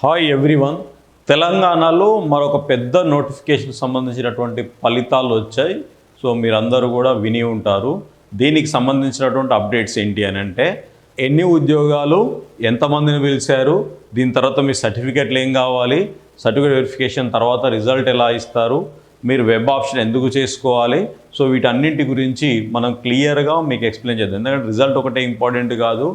Hi everyone తెలంగాణలో మరొక పెద్ద నోటిఫికేషన్ సంబంధించినటువంటి ఫలితాలు వచ్చాయి. సో మీరందరూ కూడా విని ఉంటారు. దీనికి సంబంధించినటువంటి అప్డేట్స్ ఏంటి అని అంటే ఎన్ని ఉద్యోగాలు ఎంతమందిని పిలిచారు దీని తర్వాత మీ సర్టిఫికెట్లు ఏం కావాలి సర్టిఫికేట్ వెరిఫికేషన్ తర్వాత రిజల్ట్ ఎలా ఇస్తారు మీరు వెబ్ ఆప్షన్ ఎందుకు చేసుకోవాలి సో వీటన్నింటి గురించి మనం క్లియర్గా మీకు ఎక్స్ప్లెయిన్ చేద్దాం. ఎందుకంటే రిజల్ట్ ఒకటే ఇంపార్టెంట్ కాదు.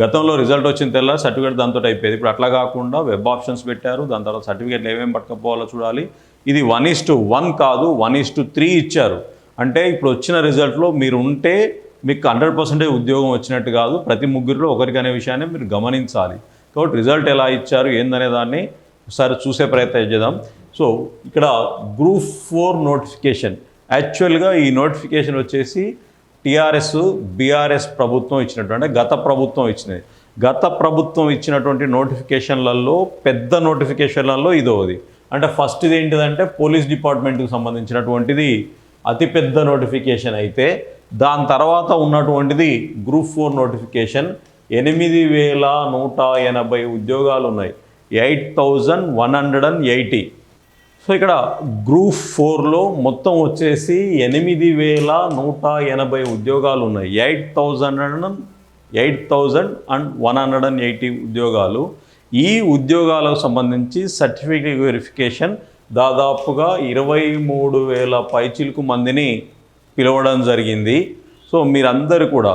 గతంలో రిజల్ట్ వచ్చిన తెల్ల సర్టిఫికేట్ దాంతో అయిపోయేది. ఇప్పుడు అట్లా కాకుండా వెబ్ ఆప్షన్స్ పెట్టారు. దాని తర్వాత సర్టిఫికేట్లు ఏమేమి పట్టుకపోవాలో చూడాలి. ఇది వన్ ఈస్ టు వన్ కాదు వన్ ఈస్ టు త్రీ ఇచ్చారు. అంటే ఇప్పుడు వచ్చిన రిజల్ట్లో మీరు ఉంటే మీకు హండ్రెడ్ పర్సెంటేజ్ ఉద్యోగం వచ్చినట్టు కాదు. ప్రతి ముగ్గురిలో ఒకరికనే విషయాన్ని మీరు గమనించాలి. కాబట్టి రిజల్ట్ ఎలా ఇచ్చారు ఏందనే దాన్ని ఒకసారి చూసే ప్రయత్నం చేద్దాం. సో ఇక్కడ గ్రూప్ ఫోర్ నోటిఫికేషన్. యాక్చువల్గా ఈ నోటిఫికేషన్ వచ్చేసి టీఆర్ఎస్ బీఆర్ఎస్ ప్రభుత్వం ఇచ్చినటువంటి గత ప్రభుత్వం ఇచ్చినది గత ప్రభుత్వం ఇచ్చినటువంటి నోటిఫికేషన్లలో పెద్ద నోటిఫికేషన్లలో ఇదోది. అంటే ఫస్ట్ ఇది ఏంటిదంటే పోలీస్ డిపార్ట్మెంట్కి సంబంధించినటువంటిది అతిపెద్ద నోటిఫికేషన్ అయితే దాని తర్వాత ఉన్నటువంటిది గ్రూప్ ఫోర్ నోటిఫికేషన్. ఎనిమిది వేల నూట ఎనభై ఉద్యోగాలు ఉన్నాయి eight thousand one hundred and eighty. So ఇక్కడ గ్రూప్ ఫోర్లో మొత్తం వచ్చేసి ఎనిమిది వేల నూట ఎనభై ఉద్యోగాలు ఉన్నాయి. Eight thousand and eight thousand and one hundred and eighty ఉద్యోగాలు. ఈ ఉద్యోగాలకు సంబంధించి సర్టిఫికేట్ వెరిఫికేషన్ దాదాపుగా ఇరవై మూడు వేల పైచిలకు మందిని పిలవడం జరిగింది. సో మీరందరూ కూడా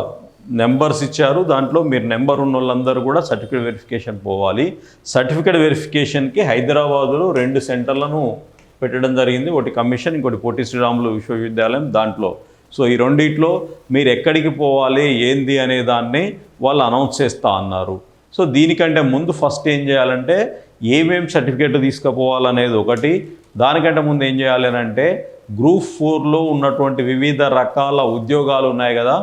నెంబర్స్ ఇచ్చారు. దాంట్లో మీరు నెంబర్ ఉన్న వాళ్ళందరూ కూడా సర్టిఫికేట్ వెరిఫికేషన్ పోవాలి. సర్టిఫికేట్ వెరిఫికేషన్కి హైదరాబాదులో రెండు సెంటర్లను పెట్టడం జరిగింది. ఒకటి కమిషన్ ఇంకోటి పొట్టి శ్రీరాములు విశ్వవిద్యాలయం దాంట్లో. సో ఈ రెండిట్లో మీరు ఎక్కడికి పోవాలి ఏంది అనే దాన్ని వాళ్ళు అనౌన్స్ చేస్తా అన్నారు. సో దీనికంటే ముందు ఫస్ట్ ఏం చేయాలంటే ఏమేం సర్టిఫికేట్ తీసుకుపోవాలనేది ఒకటి. దానికంటే ముందు ఏం చేయాలి అంటే గ్రూప్ ఫోర్లో ఉన్నటువంటి వివిధ రకాల ఉద్యోగాలు ఉన్నాయి కదా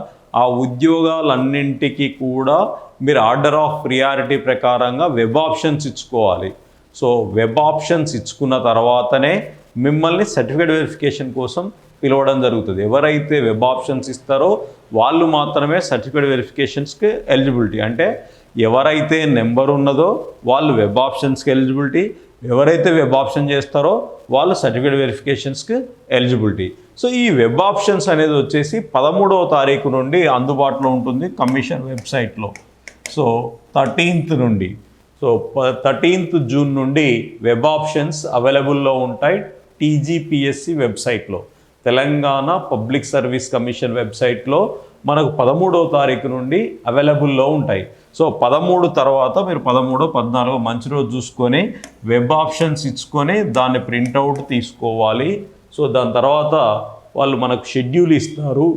ఆ ఉద్యోగాలన్నింటికి కూడా మీరు ఆర్డర్ ఆఫ్ ప్రియారిటీ ప్రకారంగా వెబ్ ఆప్షన్స్ ఇచ్చుకోవాలి. సో వెబ్ ఆప్షన్స్ ఇచ్చుకున్న తర్వాతనే మిమ్మల్ని సర్టిఫికేట్ వెరిఫికేషన్ కోసం పిలవడం జరుగుతుంది. ఎవరైతే వెబ్ ఆప్షన్స్ ఇస్తారో వాళ్ళు మాత్రమే సర్టిఫికేట్ వెరిఫికేషన్స్కి ఎలిజిబిలిటీ. అంటే ఎవరైతే నెంబర్ ఉన్నదో వాళ్ళు వెబ్ ఆప్షన్స్కి ఎలిజిబిలిటీ. ఎవరైతే వెబ్ ఆప్షన్ చేస్తారో వాళ్ళు సర్టిఫికేట్ వెరిఫికేషన్స్కి ఎలిజిబిలిటీ. సో ఈ వెబ్ ఆప్షన్స్ అనేది వచ్చేసి పదమూడవ తారీఖు నుండి అందుబాటులో ఉంటుంది కమిషన్ వెబ్సైట్లో. సో థర్టీన్త్ నుండి. సో థర్టీన్త్ జూన్ నుండి వెబ్ ఆప్షన్స్ అవైలబుల్లో ఉంటాయి టీజీపీఎస్సి వెబ్సైట్లో. తెలంగాణ పబ్లిక్ సర్వీస్ కమిషన్ వెబ్సైట్లో మనకు పదమూడవ తారీఖు నుండి అవైలబుల్లో ఉంటాయి. సో పదమూడు తర్వాత మీరు పదమూడు పద్నాలుగు మంచి రోజు చూసుకొని వెబ్ ఆప్షన్స్ ఇచ్చుకొని దాన్ని ప్రింటౌట్ తీసుకోవాలి. సో దాని తర్వాత వాళ్ళు మనకు షెడ్యూల్ ఇస్తారు.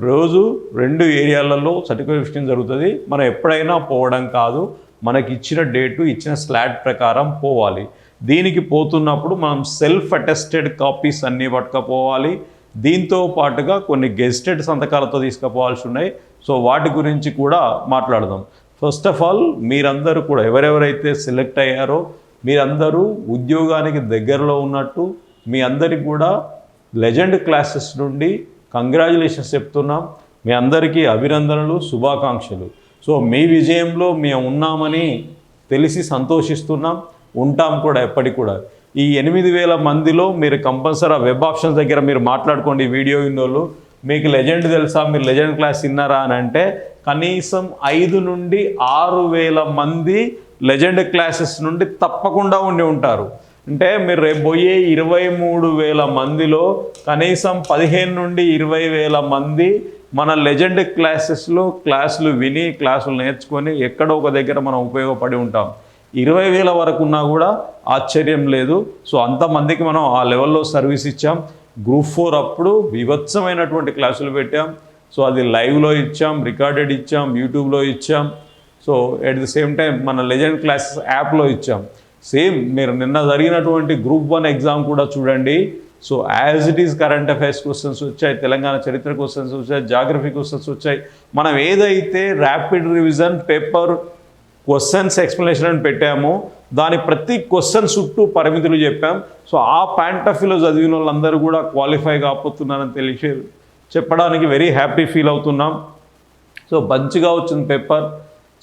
రోజు రెండు ఏరియాలలో సర్టిఫికేషన్ జరుగుతుంది. మనం ఎప్పుడైనా పోవడం కాదు. మనకి ఇచ్చిన డేటు ఇచ్చిన స్లాట్ ప్రకారం పోవాలి. దీనికి పోతున్నప్పుడు మనం సెల్ఫ్ అటెస్టెడ్ కాపీస్ అన్నీ పట్టుకపోవాలి. దీంతో పాటుగా కొన్ని గెస్టెడ్ సంతకాలతో తీసుకుపోవాల్సి ఉన్నాయి. సో వాటి గురించి కూడా మాట్లాడదాం. ఫస్ట్ ఆఫ్ ఆల్ మీరందరూ కూడా ఎవరెవరైతే సెలెక్ట్ అయ్యారో మీరందరూ ఉద్యోగానికి దగ్గరలో ఉన్నట్టు మీ అందరికి కూడా లెజెండ్ క్లాసెస్ నుండి కంగ్రాచులేషన్స్ చెప్తున్నాం. మీ అందరికీ అభినందనలు శుభాకాంక్షలు. సో మీ విజయంలో మేము ఉన్నామని తెలిసి సంతోషిస్తున్నాం. ఉంటాం కూడా ఎప్పటికి కూడా. ఈ ఎనిమిది వేల మందిలో మీరు కంపల్సరీ వెబ్ ఆప్షన్స్ దగ్గర మీరు మాట్లాడుకోండి వీడియో విన్నోళ్ళు. మీకు లెజెండ్ తెలుసా? మీరు లెజెండ్ క్లాస్ విన్నారా అని అంటే కనీసం ఐదు నుండి ఆరు వేల మంది లెజెండ్ క్లాసెస్ నుండి తప్పకుండా ఉండి ఉంటారు. అంటే మీరు రేపు పోయే ఇరవై మూడు వేల మందిలో కనీసం పదిహేను నుండి ఇరవై వేల మంది మన లెజెండ్ క్లాసెస్లో క్లాసులు విని క్లాసులు నేర్చుకొని ఎక్కడో ఒక దగ్గర మనం ఉపయోగపడి ఉంటాం. ఇరవై వేల వరకు ఉన్నా కూడా ఆశ్చర్యం లేదు. సో అంతమందికి మనం ఆ లెవెల్లో సర్వీస్ ఇచ్చాం. గ్రూప్ ఫోర్ అప్పుడు వివత్సమైనటువంటి క్లాసులు పెట్టాం. సో అది లైవ్లో ఇచ్చాం రికార్డెడ్ ఇచ్చాం యూట్యూబ్లో ఇచ్చాం. So at the same time మన లెజెండ్ క్లాసెస్ యాప్లో ఇచ్చాం. సేమ్ మీరు నిన్న జరిగినటువంటి గ్రూప్ వన్ ఎగ్జామ్ కూడా చూడండి. So as it is current affairs questions వచ్చాయి తెలంగాణ చరిత్ర క్వశ్చన్స్ వచ్చాయి జాగ్రఫీ క్వశ్చన్స్ వచ్చాయి. మనం ఏదైతే rapid revision paper questions explanation అని పెట్టామో దాని ప్రతి క్వశ్చన్ చుట్టూ పరిమితులు చెప్పాం. సో ఆ పాయింట్ ఆఫ్ వ్యూలో చదివిన వాళ్ళందరూ కూడా క్వాలిఫై కాకపోతున్నారని తెలిసి చెప్పడానికి వెరీ హ్యాపీ ఫీల్ అవుతున్నాం. సో మంచిగా వచ్చింది పేపర్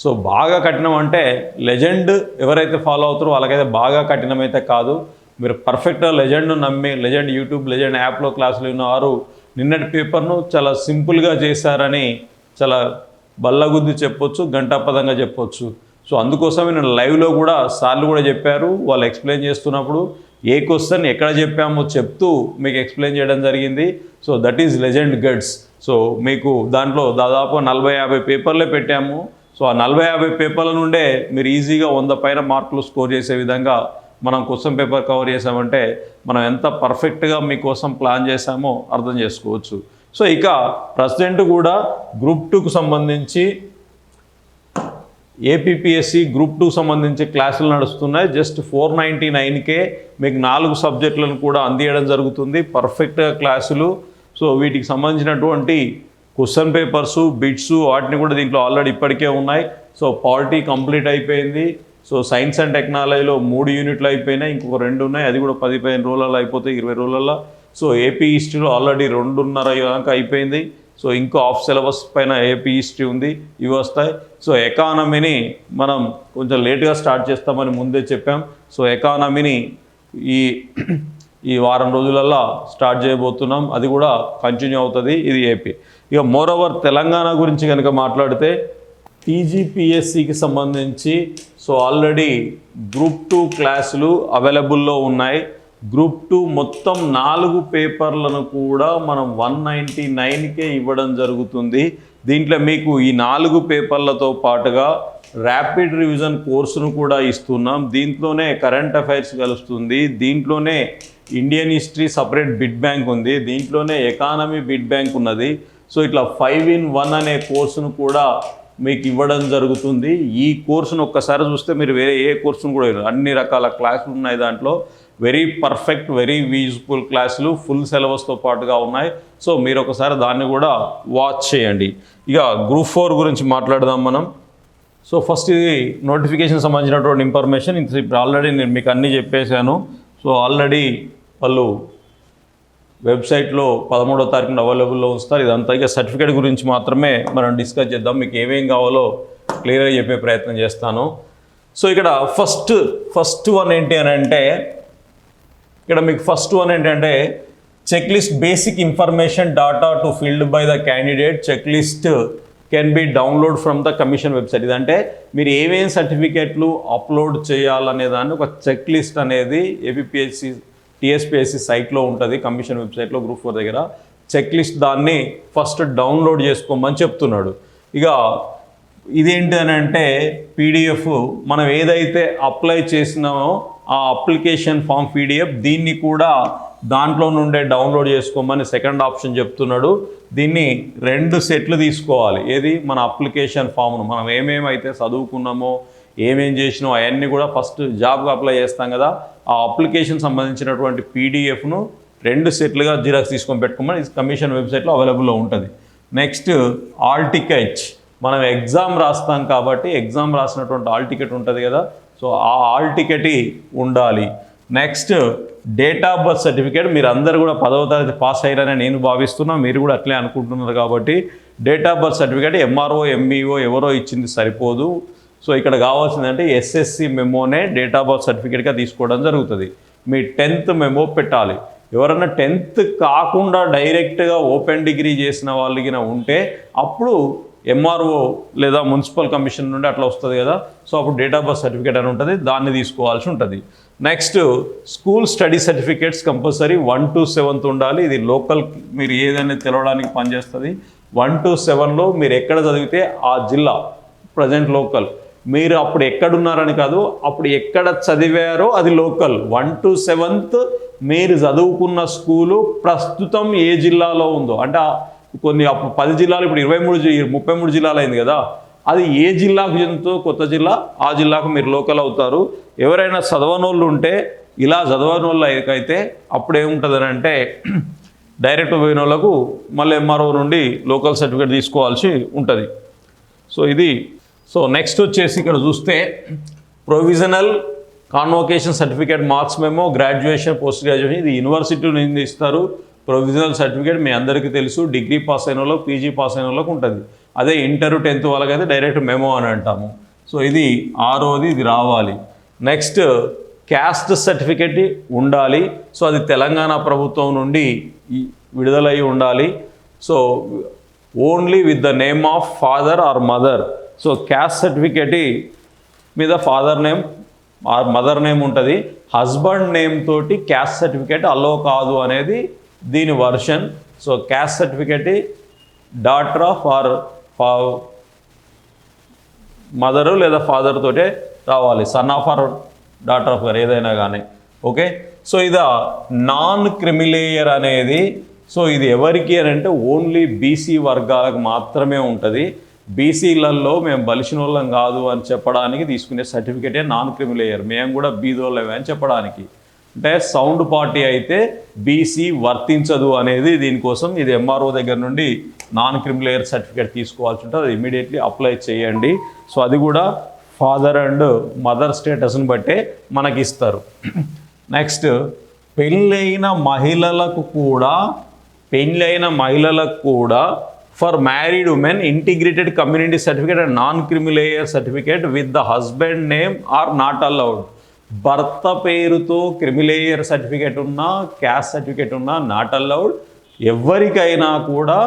సో బాగా కఠినం అంటే లెజెండ్ ఎవరైతే ఫాలో అవుతారో వాళ్ళకైతే బాగా కఠినమైతే కాదు. మీరు పర్ఫెక్ట్గా లెజెండ్ను నమ్మి లెజెండ్ యూట్యూబ్ లెజెండ్ యాప్లో క్లాసులు విన్నవారు నిన్నటి పేపర్ను చాలా సింపుల్గా చేశారని చాలా బల్లగుద్ది చెప్పొచ్చు గంటాపదంగా చెప్పొచ్చు. సో అందుకోసమే నేను లైవ్లో కూడా సార్లు కూడా చెప్పారు వాళ్ళు ఎక్స్ప్లెయిన్ చేస్తున్నప్పుడు ఏ క్వశ్చన్ ఎక్కడ చెప్పామో చెప్తూ మీకు ఎక్స్ప్లెయిన్ చేయడం జరిగింది. So that is Legend guys. So మీకు దాంట్లో దాదాపు నలభై యాభై పేపర్లే పెట్టాము. సో ఆ నలభై యాభై పేపర్ల నుండే మీరు ఈజీగా వంద పైన మార్కులు స్కోర్ చేసే విధంగా మనం క్వశ్చన్ పేపర్ కవర్ చేసామంటే మనం ఎంత పర్ఫెక్ట్గా మీకోసం ప్లాన్ చేశామో అర్థం చేసుకోవచ్చు. సో ఇక ప్రజెంట్ కూడా గ్రూప్ టూకు సంబంధించి ఏపీపీఎస్సి గ్రూప్ టూకు సంబంధించి క్లాసులు నడుస్తున్నాయి. జస్ట్ ఫోర్ నైంటీ నైన్కే మీకు నాలుగు సబ్జెక్టులను కూడా అందియడం జరుగుతుంది. పర్ఫెక్ట్గా క్లాసులు. సో వీటికి సంబంధించినటువంటి క్వశ్చన్ పేపర్స్ బిట్స్ వాటిని కూడా దీంట్లో ఆల్రెడీ ఇప్పటికే ఉన్నాయి. సో పాలిటీ కంప్లీట్ అయిపోయింది. సో సైన్స్ అండ్ టెక్నాలజీలో మూడు యూనిట్లు అయిపోయినాయి. ఇంకొక రెండు ఉన్నాయి. అది కూడా పది పదిహేను రోజులలో అయిపోతాయి ఇరవై రోజులలో. సో ఏపీ హిస్టరీలో ఆల్రెడీ రెండున్నర దాకా అయిపోయింది. సో ఇంకో ఆఫ్ సిలబస్ పైన ఏపీ హిస్టరీ ఉంది ఇవి వస్తాయి. సో ఎకానమీని మనం కొంచెం లేట్గా స్టార్ట్ చేస్తామని ముందే చెప్పాం. సో ఎకానమీని ఈ ఈ వారం రోజులల్లో స్టార్ట్ చేయబోతున్నాం. అది కూడా కంటిన్యూ అవుతుంది. ఇది ఏపీ. ఇక మోరోవర్ తెలంగాణ గురించి కనుక మాట్లాడితే టీజీపీఎస్సికి సంబంధించి సో ఆల్రెడీ గ్రూప్ టూ క్లాసులు అవైలబుల్లో ఉన్నాయి. గ్రూప్ టూ మొత్తం నాలుగు పేపర్లను కూడా మనం వన్ నైంటీ నైన్కే ఇవ్వడం జరుగుతుంది. దీంట్లో మీకు ఈ నాలుగు పేపర్లతో పాటుగా ర్యాపిడ్ రివిజన్ కోర్సును కూడా ఇస్తున్నాం. దీంట్లోనే కరెంట్ అఫైర్స్ కలుస్తుంది. దీంట్లోనే Indian history separate bit bank ఉంది. దీంట్లోనే ఎకానమీ బిడ్ బ్యాంక్ ఉన్నది. సో ఇట్లా ఫైవ్ ఇన్ వన్ అనే కోర్సును కూడా మీకు ఇవ్వడం జరుగుతుంది. ఈ కోర్సును ఒక్కసారి చూస్తే మీరు వేరే ఏ కోర్సును కూడా అన్ని రకాల క్లాసులు ఉన్నాయి దాంట్లో. వెరీ పర్ఫెక్ట్ వెరీ యూజ్ఫుల్ క్లాసులు ఫుల్ సిలబస్తో పాటుగా ఉన్నాయి. సో మీరు ఒకసారి దాన్ని కూడా వాచ్ చేయండి. ఇక గ్రూప్ ఫోర్ గురించి మాట్లాడదాం మనం. సో ఫస్ట్ ఇది నోటిఫికేషన్ సంబంధించినటువంటి ఇన్ఫర్మేషన్ ఇంత ఆల్రెడీ నేను మీకు అన్నీ చెప్పేశాను. సో ఆల్రెడీ వాళ్ళు వెబ్సైట్లో పదమూడో తారీఖున అవైలబుల్లో ఉంచుతారు. ఇదంతా ఇక సర్టిఫికేట్ గురించి మాత్రమే మనం డిస్కస్ చేద్దాం. మీకు ఏమేం కావాలో క్లియర్గా చెప్పే ప్రయత్నం చేస్తాను. సో ఇక్కడ ఫస్ట్ ఫస్ట్ వన్ ఏంటి అని అంటే ఇక్కడ మీకు ఫస్ట్ వన్ ఏంటంటే check list basic information data to filled by the candidate check list can be download from the commission website ఇదంటే మీరు ఏమేమి సర్టిఫికేట్లు అప్లోడ్ చేయాలనే దాన్ని ఒక చెక్ లిస్ట్ అనేది ఏపీఎస్సి టీఎస్పిఎస్సి సైట్లో ఉంటుంది కమిషన్ వెబ్సైట్లో గ్రూప్ ఫోర్ దగ్గర. చెక్ లిస్ట్ దాన్ని ఫస్ట్ డౌన్లోడ్ చేసుకోమని చెప్తున్నాడు. ఇక ఇదేంటి అని అంటే పీడిఎఫ్ మనం ఏదైతే అప్లై చేసినామో ఆ అప్లికేషన్ ఫామ్ పీడిఎఫ్ దీన్ని కూడా దాంట్లో నుండే డౌన్లోడ్ చేసుకోమని సెకండ్ ఆప్షన్ చెప్తున్నాడు. దీన్ని రెండు సెట్లు తీసుకోవాలి. ఏది? మన అప్లికేషన్ ఫామ్ను. మనం ఏమేమైతే చదువుకున్నామో ఏమేం చేసినామో అవన్నీ కూడా ఫస్ట్ జాబ్కి అప్లై చేస్తాం కదా. ఆ అప్లికేషన్ సంబంధించినటువంటి పీడిఎఫ్ను రెండు సెట్లుగా జిరాక్స్ తీసుకొని పెట్టుకోమని కమిషన్ వెబ్సైట్లో అవైలబుల్లో ఉంటుంది. నెక్స్ట్ ఆల్ టికెట్ మనం ఎగ్జామ్ రాస్తాం కాబట్టి ఎగ్జామ్ రాసినటువంటి ఆల్ టికెట్ ఉంటుంది కదా. సో ఆ ఆల్ టికెట్ ఉండాలి. Next date of birth certificate మీరు అందరు కూడా పదవ తరగతి పాస్ అయ్యారని నేను భావిస్తున్నా మీరు కూడా అట్లే అనుకుంటున్నారు కాబట్టి date of birth certificate MRO MEO ఎవరో ఇచ్చింది సరిపోదు. సో ఇక్కడ కావాల్సిందంటే ఎస్ఎస్సి మెమోనే డేట్ ఆఫ్ బర్త్ సర్టిఫికేట్గా తీసుకోవడం జరుగుతుంది. మీ టెన్త్ మెమో పెట్టాలి. ఎవరన్నా టెన్త్ కాకుండా డైరెక్ట్గా ఓపెన్ డిగ్రీ చేసిన వాళ్ళకి ఉంటే అప్పుడు ఎంఆర్ఓ లేదా మున్సిపల్ కమిషన్ నుండి అట్లా వస్తుంది కదా. సో అప్పుడు డేట్ ఆఫ్ బర్త్ సర్టిఫికేట్ అని ఉంటుంది. దాన్ని తీసుకోవాల్సి ఉంటుంది. Next school study certificates compulsory one to seventh ఉండాలి. ఇది లోకల్ మీరు ఏదైనా తెలవడానికి పనిచేస్తుంది. వన్ టు సెవెన్లో మీరు ఎక్కడ చదివితే ఆ జిల్లా ప్రజెంట్ లోకల్ మీరు అప్పుడు ఎక్కడున్నారని కాదు అప్పుడు ఎక్కడ చదివారో అది లోకల్ వన్ టు సెవెంత్ మీరు చదువుకున్న స్కూలు ప్రస్తుతం ఏ జిల్లాలో ఉందో. అంటే కొన్ని పది జిల్లాలు ఇప్పుడు ఇరవై మూడు జి- ముప్పై మూడు జిల్లాలు అయింది కదా. అది ఏ జిల్లాకు చెందుతో కొత్త జిల్లా ఆ జిల్లాకు మీరు లోకల్ అవుతారు. ఎవరైనా చదవనోళ్ళు ఉంటే ఇలా చదవనోళ్ళు అయితే అప్పుడు అంటే డైరెక్ట్ పోయిన వాళ్ళకు మళ్ళీ ఎంఆర్ఓ నుండి లోకల్ సర్టిఫికేట్ తీసుకోవాల్సి ఉంటుంది. సో ఇది సో నెక్స్ట్ వచ్చేసి ఇక్కడ చూస్తే provisional convocation certificate marks memo graduation post graduation ఇది యూనివర్సిటీ నుండి ఇస్తారు. ప్రొవిజనల్ సర్టిఫికేట్ మీ అందరికీ తెలుసు డిగ్రీ పాస్ అయిన వాళ్ళకి పీజీ పాస్ అయిన వాళ్ళకి ఉంటుంది. అదే ఇంటర్ టెన్త్ వాళ్ళకైతే డైరెక్ట్ మెమో అని అంటాము. సో ఇది ఆరోది ఇది రావాలి. నెక్స్ట్ క్యాస్ట్ సర్టిఫికేట్ ఉండాలి. సో అది తెలంగాణ ప్రభుత్వం నుండి విడుదలై ఉండాలి. So only with the name of father or mother. So caste certificate మీద father name or mother name ఉంటుంది. హస్బెండ్ నేమ్ తోటి క్యాస్ట్ సర్టిఫికేట్ అలో కాదు అనేది దీని version. So caste certificate daughter of or mother లేదా ఫాదర్ తోటే రావాలి. Son of or daughter of గారు ఏదైనా కానీ ఓకే? సో ఇది నాన్ క్రిమిలేయర్ అనేది సో ఇది ఎవరికి అని అంటే ఓన్లీ బీసీ వర్గాలకు మాత్రమే ఉంటుంది. బీసీలలో మేము బలిసిన వాళ్ళం కాదు అని చెప్పడానికి తీసుకునే సర్టిఫికేటే నాన్ క్రిమిలేయర్ మేము కూడా బీదోళ్ళమే అని చెప్పడానికి. అంటే సౌండ్ పార్టీ అయితే బీసీ వర్తించదు అనేది దీనికోసం ఇది ఎంఆర్ఓ దగ్గర నుండి నాన్ క్రిమిలేయర్ సర్టిఫికేట్ తీసుకోవాల్సి ఉంటుంది. అది ఇమీడియట్లీ అప్లై చేయండి. సో అది కూడా ఫాదర్ అండ్ మదర్ స్టేటస్ని బట్టే మనకి ఇస్తారు నెక్స్ట్ పెళ్ళైన మహిళలకు కూడా పెళ్ళైన మహిళలకు కూడా for married women integrated community certificate and non creamy layer certificate with the husband name are not allowed భర్త పేరుతో క్రిమిలేయర్ సర్టిఫికేట్ ఉన్నా క్యాస్ట్ సర్టిఫికేట్ ఉన్నా నాట్ అలౌడ్ ఎవరికైనా కూడా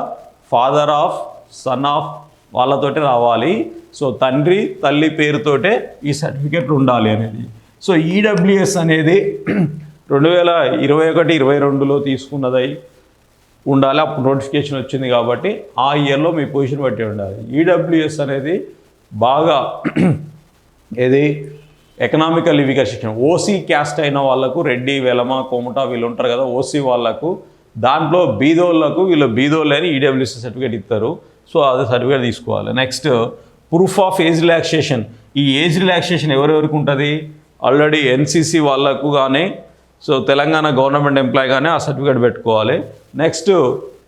ఫాదర్ ఆఫ్ సన్ ఆఫ్ వాళ్ళతోటే రావాలి. సో తండ్రి తల్లి పేరుతోటే ఈ సర్టిఫికేట్ ఉండాలి అనేది. సో ఈడబ్ల్యూఎస్ అనేది రెండు వేల ఇరవై ఒకటి ఇరవై రెండులో తీసుకున్నదై ఉండాలి. అప్పుడు నోటిఫికేషన్ వచ్చింది కాబట్టి ఆ ఇయర్లో మీ పొజిషన్ బట్టి ఉండాలి. ఈడబ్ల్యూఎస్ అనేది బాగా ఏది ఎకనామికల్ లివిగేషన్ ఓసీ క్యాస్ట్ అయిన వాళ్ళకు రెడ్డి వెలమ కోమట వీళ్ళు ఉంటారు కదా ఓసీ వాళ్ళకు దాంట్లో బీదోళ్ళకు వీళ్ళు బీదోళ్ళు అని ఈడబ్ల్యూసీ సర్టిఫికేట్ ఇస్తారు. సో అది సర్టిఫికేట్ తీసుకోవాలి. Next proof of age relaxation ఈ ఏజ్ రిలాక్సేషన్ ఎవరెవరికి ఉంటుంది? ఆల్రెడీ ఎన్సీసీ వాళ్ళకు కానీ సో తెలంగాణ గవర్నమెంట్ ఎంప్లాయ్ కానీ ఆ సర్టిఫికేట్ పెట్టుకోవాలి. నెక్స్ట్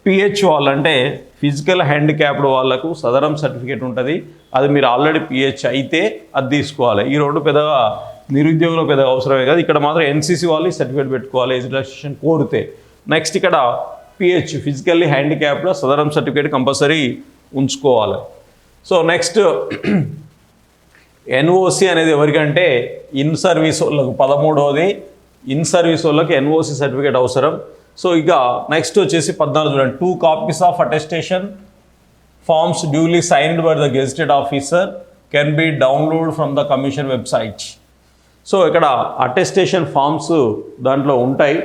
పిహెచ్ వాళ్ళంటే ఫిజికల్ హ్యాండిక్యాప్డ్ వాళ్ళకు సదరం సర్టిఫికేట్ ఉంటుంది. అది మీరు ఆల్రెడీ పిహెచ్ అయితే అది తీసుకోవాలి. ఈ రెండు పెద్దగా నిరుద్యోగులు పెద్ద అవసరమే కాదు. ఇక్కడ మాత్రం ఎన్సీసీ వాళ్ళు సర్టిఫికేట్ పెట్టుకోవాలి ఏజ్ రిలాక్సేషన్ కోరితే. నెక్స్ట్ ఇక్కడ PH physically handicapped Sadaram certificate compulsory ఉంచుకోవాలి. సో నెక్స్ట్ ఎన్ఓసి అనేది ఎవరికంటే ఇన్ సర్వీస్ వాళ్ళకు పదమూడవది ఇన్ సర్వీస్ వాళ్ళకి ఎన్ఓసి సర్టిఫికేట్ అవసరం. సో ఇక నెక్స్ట్ వచ్చేసి పద్నాలుగు చూడండి. Two copies of attestation forms duly signed by the gazetted officer can be download from the commission website so ఇక్కడ అటెస్టేషన్ ఫామ్స్ దాంట్లో ఉంటాయి.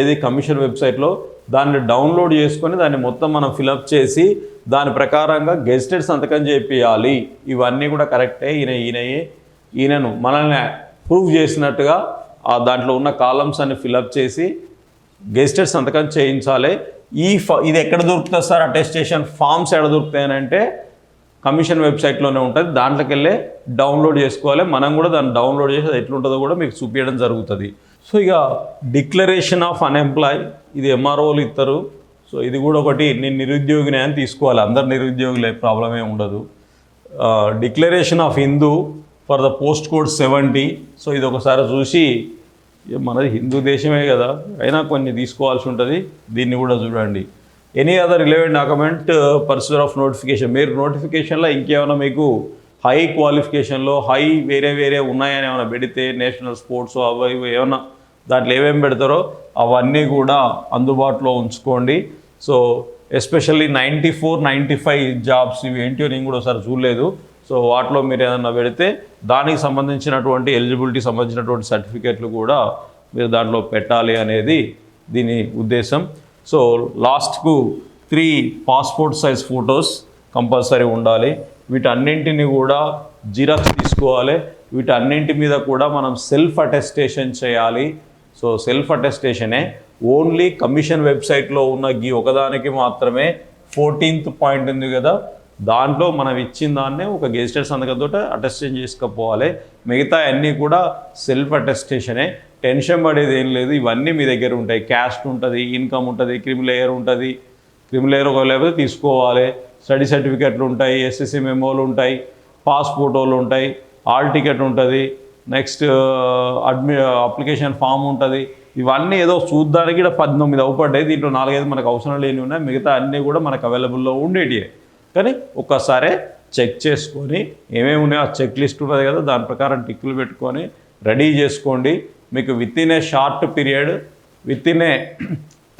ఏది కమిషన్ వెబ్సైట్లో దాన్ని డౌన్లోడ్ చేసుకొని దాన్ని మొత్తం మనం ఫిలప్ చేసి దాని ప్రకారంగా గెజిటెడ్ సంతకం చేపియాలి. ఇవన్నీ కూడా కరెక్టే ఈయన ఈయనయే ఈయనను మనల్ని ప్రూవ్ చేసినట్టుగా ఆ దాంట్లో ఉన్న కాలమ్స్ అన్ని ఫిలప్ చేసి గెజిటెడ్ సంతకం చేయించాలి. ఈ ఇది ఎక్కడ దొరుకుతుంది సార్ అటెస్టేషన్ ఫామ్స్ ఎక్కడ దొరుకుతాయని అంటే కమిషన్ వెబ్సైట్లోనే ఉంటుంది. దాంట్లోకి వెళ్ళి డౌన్లోడ్ చేసుకోవాలి. మనం కూడా దాన్ని డౌన్లోడ్ చేసి అది ఎట్లుంటుందో కూడా మీకు చూపించడం జరుగుతుంది. సో ఇక డిక్లరేషన్ ఆఫ్ అన్ఎంప్లాయ్ ఇది ఎంఆర్ఓలు ఇస్తారు సో ఇది కూడా ఒకటి నేను నిరుద్యోగిని అని తీసుకోవాలి. అందరు నిరుద్యోగులే ప్రాబ్లం ఏమి ఉండదు. Declaration of Hindu for the post code seventy. So ఇది ఒకసారి చూసి మనది హిందూ దేశమే కదా. అయినా కొన్ని తీసుకోవాల్సి ఉంటుంది. దీన్ని కూడా చూడండి. Any other relevant document pursuant of notification మీరు నోటిఫికేషన్లో ఇంకేమైనా మీకు హై క్వాలిఫికేషన్లో హై వేరే వేరే ఉన్నాయని ఏమైనా పెడితే నేషనల్ స్పోర్ట్స్ అవి ఇవి ఏమైనా దాంట్లో ఏమేమి పెడతారో అవన్నీ కూడా అందుబాటులో ఉంచుకోండి. So especially ninety four ninety five jobs ఇవి ఏంటో నేను కూడా ఒకసారి చూడలేదు. సో వాటిలో మీరు ఏదైనా పెడితే దానికి సంబంధించినటువంటి ఎలిజిబిలిటీ సంబంధించినటువంటి సర్టిఫికేట్లు కూడా మీరు దాంట్లో పెట్టాలి అనేది దీని ఉద్దేశం. సో లాస్ట్కు three passport size photos compulsory ఉండాలి. వీటన్నింటిని కూడా జిరాక్స్ తీసుకోవాలి. వీటన్నింటి మీద కూడా మనం సెల్ఫ్ అటెస్టేషన్ చేయాలి. సో సెల్ఫ్ అటెస్టేషనే ఓన్లీ కమిషన్ వెబ్సైట్లో ఉన్న గీ ఒకదానికి మాత్రమే ఫోర్టీన్త్ పాయింట్ ఉంది కదా దాంట్లో మనం ఇచ్చిన దాన్నే ఒక గెజిటెడ్ సంతకంతో అటెస్టేషన్ చేసుకపోవాలి మిగతా అన్నీ కూడా సెల్ఫ్ అటెస్టేషనే. టెన్షన్ పడేది ఏం లేదు. ఇవన్నీ మీ దగ్గర ఉంటాయి. క్యాస్ట్ ఉంటుంది ఇన్కమ్ ఉంటుంది క్రిమిలేయర్ ఉంటుంది. క్రిమిలేయర్ ఒక లేకపోతే తీసుకోవాలి. స్టడీ సర్టిఫికెట్లు ఉంటాయి ఎస్ఎస్సి మెమోలు ఉంటాయి పాస్ ఫోటోలు ఉంటాయి ఆల్ టికెట్ ఉంటుంది నెక్స్ట్ అడ్మి అప్లికేషన్ ఫామ్ ఉంటుంది. ఇవన్నీ ఏదో చూడ్డానికి కూడా పద్దెనిమిది అవుపడ్డాయి దీంట్లో నాలుగైదు మనకు అవసరం లేని ఉన్నాయి. మిగతా అన్నీ కూడా మనకు అవైలబుల్లో ఉండేటివి కానీ ఒక్కసారే చెక్ చేసుకొని ఏమేమి ఉన్నాయో ఆ చెక్ లిస్ట్ ఉన్నది కదా దాని ప్రకారం టిక్కులు పెట్టుకొని రెడీ చేసుకోండి. మీకు within a short period within a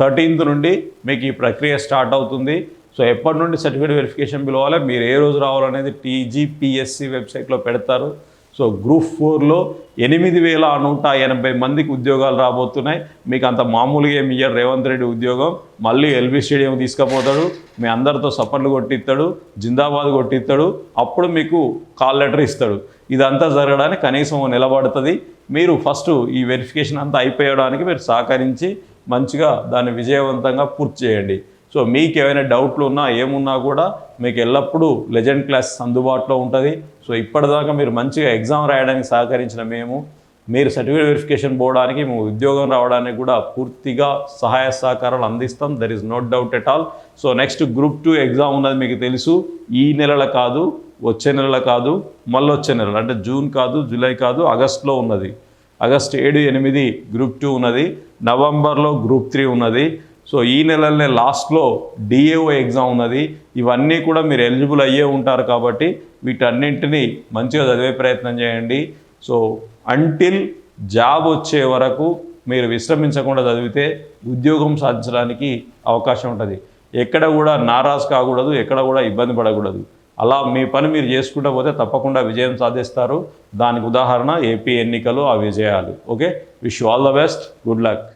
thirteenth నుండి మీకు ఈ ప్రక్రియ స్టార్ట్ అవుతుంది. సో ఎప్పటి నుండి సర్టిఫికేట్ వెరిఫికేషన్ పిలవాలి మీరు ఏ రోజు రావాలనేది టీజీపీఎస్సి వెబ్సైట్లో పెడతారు. సో గ్రూప్ ఫోర్లో ఎనిమిది వేల నూట ఎనభై మందికి ఉద్యోగాలు రాబోతున్నాయి. మీకు అంత మామూలుగా ఏమి ఇయ్యాడు రేవంత్ రెడ్డి ఉద్యోగం. మళ్ళీ ఎల్బీ స్టేడియం తీసుకుపోతాడు. మీ అందరితో సపర్లు కొట్టిస్తాడు జిందాబాద్ కొట్టిస్తాడు. అప్పుడు మీకు కాల్ లెటర్ ఇస్తాడు. ఇదంతా జరగడానికి కనీసం నిలబడుతుంది. మీరు ఫస్ట్ ఈ వెరిఫికేషన్ అంతా అయిపోయడానికి మీరు సహకరించి మంచిగా దాన్ని విజయవంతంగా పూర్తి చేయండి. సో మీకు ఏమైనా డౌట్లు ఉన్నా ఏమున్నా కూడా మీకు ఎల్లప్పుడూ లెజెండ్ క్లాస్ అందుబాటులో ఉంటుంది. సో ఇప్పటిదాకా మీరు మంచిగా ఎగ్జామ్ రాయడానికి సహకరించిన మేము మీరు సర్టిఫికేట్ వెరిఫికేషన్ పోవడానికి మేము ఉద్యోగం రావడానికి కూడా పూర్తిగా సహాయ సహకారాలు అందిస్తాం. There is no doubt at all so next group two exam ఉన్నది మీకు తెలుసు. ఈ నెలల కాదు వచ్చే నెలల కాదు మళ్ళీ వచ్చే నెలలు. అంటే జూన్ కాదు జూలై కాదు ఆగస్ట్లో ఉన్నది. ఆగస్ట్ ఏడు ఎనిమిది గ్రూప్ టూ ఉన్నది. నవంబర్లో గ్రూప్ త్రీ ఉన్నది. సో ఈ నెలలనే లాస్ట్లో డిఏఓ ఎగ్జామ్ ఉన్నది. ఇవన్నీ కూడా మీరు ఎలిజిబుల్ అయ్యే ఉంటారు కాబట్టి వీటన్నింటినీ మంచిగా చదివే ప్రయత్నం చేయండి. సో అంటిల్ జాబ్ వచ్చే వరకు మీరు విశ్రమించకుండా చదివితే ఉద్యోగం సాధించడానికి అవకాశం ఉంటుంది. ఎక్కడ కూడా నారాజ్ కాకూడదు ఎక్కడ కూడా ఇబ్బంది పడకూడదు. అలా మీ పని మీరు చేసుకుంటూ పోతే తప్పకుండా విజయం సాధిస్తారు. దానికి ఉదాహరణ ఏపీ ఎన్నికలు ఆ విజయాలు okay? Wish all the best. Good luck.